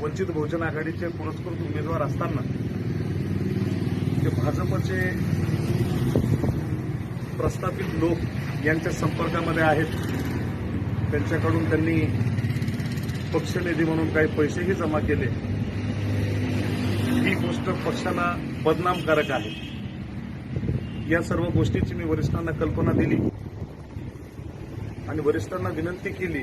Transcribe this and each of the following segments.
वंचित बहुजन आघाडीचे पुरस्कृत उमेदवार असताना ते भाजपचे प्रस्थापित लोक यांच्या संपर्कामध्ये आहेत त्यांच्याकडून त्यांनी पक्षनिधी म्हणून काही पैसेही जमा केले. ही गोष्ट पक्षाला बदनामकारक आहे. या सर्व गोष्टीची मी वरिष्ठांना कल्पना दिली आणि वरिष्ठांना विनंती केली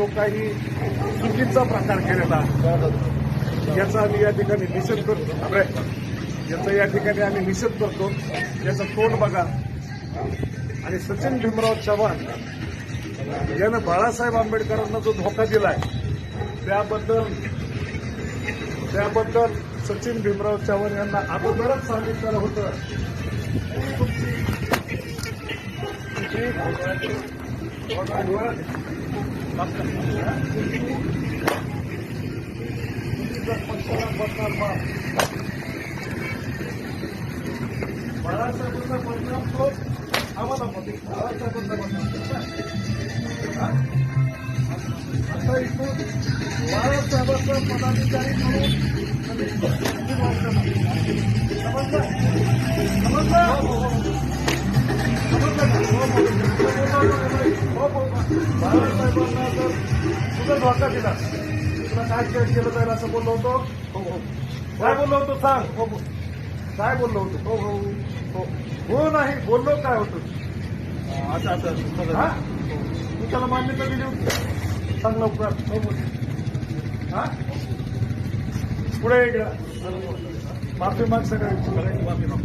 जो काही चुकीचा प्रकार केलेला याचा आम्ही या ठिकाणी निषेध करतो. अरे याचा या ठिकाणी आम्ही निषेध करतो. याचा तोंड बघा. आणि सचिन भीमराव चव्हाण यानं बाळासाहेब आंबेडकरांना जो धोका दिलाय त्याबद्दल त्याबद्दल सचिन भीमराव चव्हाण यांना अगोदरच सांगितलेलं होतं. बाळासाहेबांचा परिणाम तो आम्हाला मध्ये बाळासाहेबांचा परिणाम हा? आता इथून बाळासाहेबांचा पदाधिकारी म्हणून समजलं? समजलं? समजलं का? हो, हो, हो. बाळासाहेबांना जर तुझा धोका दिला तुला काय के- केलं जाईल असं बोललो होतो हो? हो काय बोललो होतो सांग हो काय बोललो होतो हो हो हो हो नाही बोललो काय होतं आता आता हा तू त्याला मान्यता दिली होती सांग लवकर हो बोल हा पुढे इकडं माफी माग सगळ्यांची माफी माग